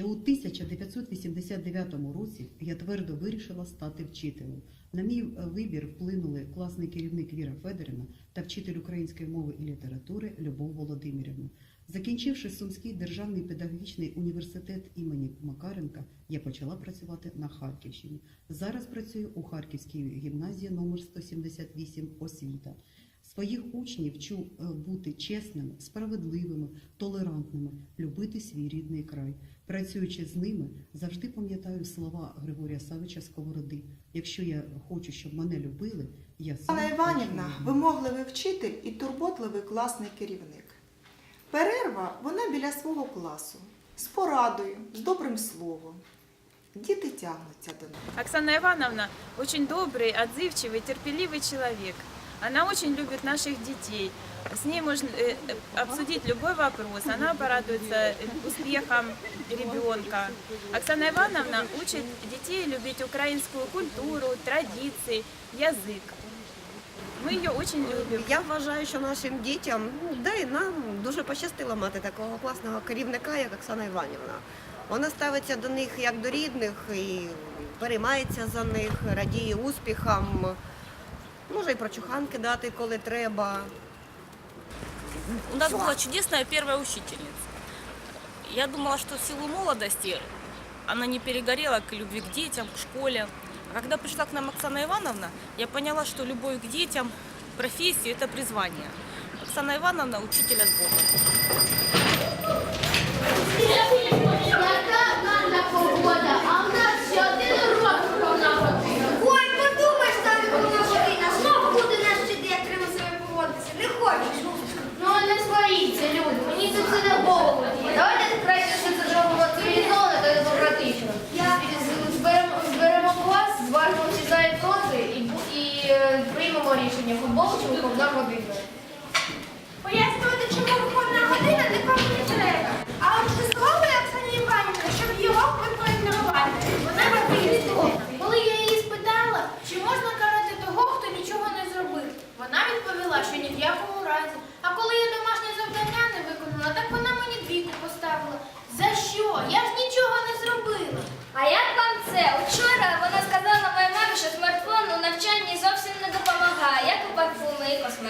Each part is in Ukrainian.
Ще у 1989 році я твердо вирішила стати вчителем. На мій е, вибір вплинули класний керівник Віра Федорівна та вчитель української мови і літератури Любов Володимирівна. Закінчивши Сумський державний педагогічний університет імені Макаренка, я почала працювати на Харківщині. Зараз працюю у Харківській гімназії номер 178 освіта Своїх учнів вчу е, бути чесними, справедливими, толерантними, любити свій рідний край. Працюючи з ними, завжди пам'ятаю слова Григорія Савича Сковороди. Якщо я хочу, щоб мене любили, я сам Анна хочу Іванівна любити». вимогливий вчитель і турботливий класний керівник. Перерва вона біля свого класу, з порадою, з добрим словом. Діти тягнуться до неї. Оксана Ивановна очень добрый, отзывчивый, терпеливый человек. Она очень любит наших детей. С ней можно э, э, обсудить любой вопрос. Она порадуется э, успехам ребенка. Оксана Ивановна учит детей любить украинскую культуру, традиции, язык. Мы ее очень любим. Я вважаю, що нашим дітям, ну, да і нам дуже пощастило мати такого класного керівника, як Оксана Іванівна. Вона ставиться до них як до рідних і переймається за них, радіє успіхам, може і прочуханки дати, коли треба. У нас была чудесная первая учительница. Я думала, что в силу молодости она не перегорела к любви к детям, к школе. А когда пришла к нам Оксана Ивановна, я поняла, что любовь к детям, профессия – это призвание. Оксана Ивановна – учитель от Бога.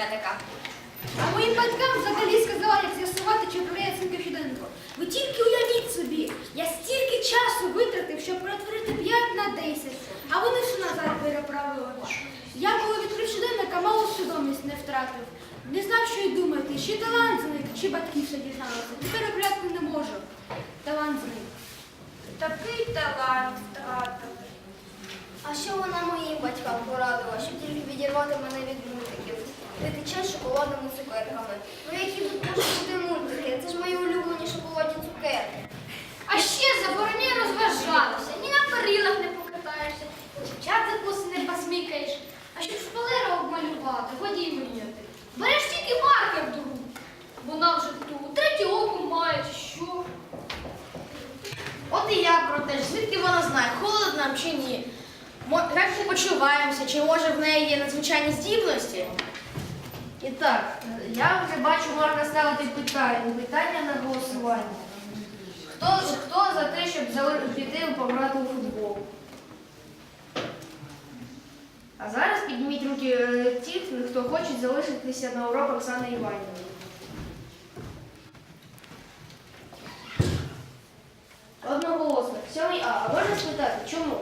Парфуми. А моїм батькам взагалі сказала, як з'ясувати, чи управляє цинка щоденнику. Ви тільки уявіть собі, я стільки часу витратив, щоб перетворити 5 на 10, а вони все назад переправили. Я, коли відкрив щоденника, мало свідомість не втратив. Не знав, що й думати, чи талант зник, чи батьки все дізналися. Тепер обрядку не можу. Талант зник. Такий талант втратив. А що вона моїм батькам порадила, щоб тільки відірвати мене від мультиків? Чай з шоколадними цукерками. Ну які тут можуть бути мультики? Це ж мої улюблені шоколадні цукерки. А ще забороняє розважатися, ні на перилах не покатаєшся, ні дівчат за коси не посмікаєш. А щоб шпалера обмалювати, годі й мріяти. Береш тільки маркер до рук. Вона вже тут, третє око має, чи що. От і я про те звідки вона знає, холодно нам чи ні. Як ми почуваємося, чи може в неї є надзвичайні здібності? І так, я вже бачу, можна ставити питання, питання на голосування. Хто, хто за те, щоб піти пограти у футбол? А зараз підніміть руки е, ті, хто хоче залишитися на урок Оксани Іванівни. Одноголосно. Сьомий А. А можна спитати, чому?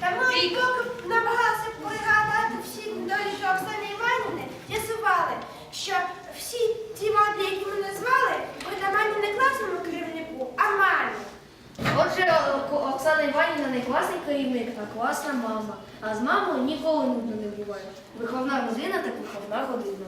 Та ми поки намагалися пригадати всі долі що Оксани Іванівни, з'ясували, що всі ті мати, які ми назвали, притаманні не класному керівнику, а мамі. Отже, Оксана Іванівна не класний керівник, а класна мама. А з мамою ніколи нудно не буває. Виховна година так виховна година.